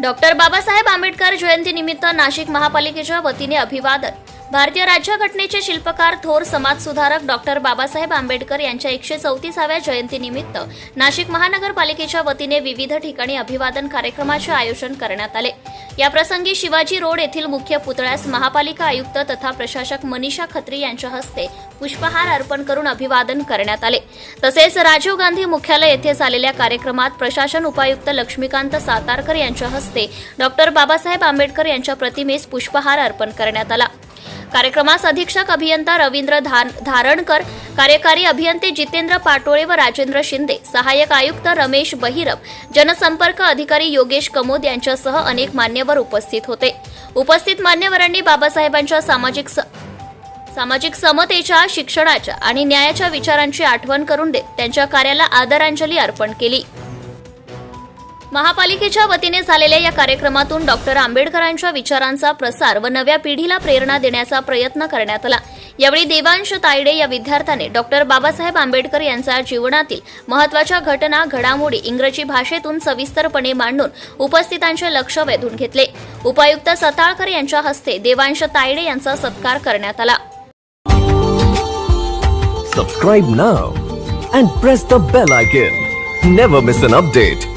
Doctor Babasaheb Ambedkar जयंतीनिमित्त नाशिक महापालिकेच्या वतीने अभिवादन. भारतीय राज्यघटनेचे शिल्पकार थोर समाजसुधारक डॉक्टर बाबासाहेब आंबेडकर यांच्या एकशे चौतीसाव्या जयंतीनिमित्त नाशिक महानगरपालिकेच्या वतीने विविध ठिकाणी अभिवादन कार्यक्रमाचे आयोजन करण्यात आले. याप्रसंगी शिवाजी रोड येथील मुख्य पुतळ्यास महापालिका आयुक्त तथा प्रशासक मनीषा खत्री यांच्या हस्ते पुष्पहार अर्पण करून अभिवादन करण्यात आले. तसेच राजीव गांधी मुख्यालय येथे झालेल्या कार्यक्रमात प्रशासन उपायुक्त लक्ष्मीकांत सातारकर यांच्या हस्ते डॉक्टर बाबासाहेब आंबेडकर यांच्या प्रतिमेस पुष्पहार अर्पण करण्यात आला. कार्यक्रमास अधीक्षक अभियंता रवींद्र धान धारणकर कार्यकारी अभियंते जितेंद्र पाटोळे व राजेंद्र शिंदे सहाय्यक आयुक्त रमेश बहिरप जनसंपर्क अधिकारी योगेश कमोद यांच्यासह अनेक मान्यवर उपस्थित होते. उपस्थित मान्यवरांनी बाबासाहेबांच्या सामाजिक स- सामाजिक समतेच्या शिक्षणाच्या आणि न्यायाच्या विचारांची आठवण करून देत त्यांच्या कार्याला आदरांजली अर्पण केली. महापालिकेच्या वतीने झालेल्या या कार्यक्रमातून डॉक्टर आंबेडकरांच्या विचारांचा प्रसार व नव्या पिढीला प्रेरणा देण्याचा प्रयत्न करण्यात आला यावेळी देवांश तायडे या विद्यार्थ्याने डॉक्टर बाबासाहेब आंबेडकर यांच्या जीवनातील महत्त्वाच्या घटना घडामोडी इंग्रजी भाषेतून सविस्तरपणे मांडून उपस्थितांचे लक्ष वेधून घेतले उपायुक्त सताळकर यांच्या हस्ते देवांश तायडे यांचा सत्कार करण्यात आला Subscribe now and press the bell icon. Never miss an update.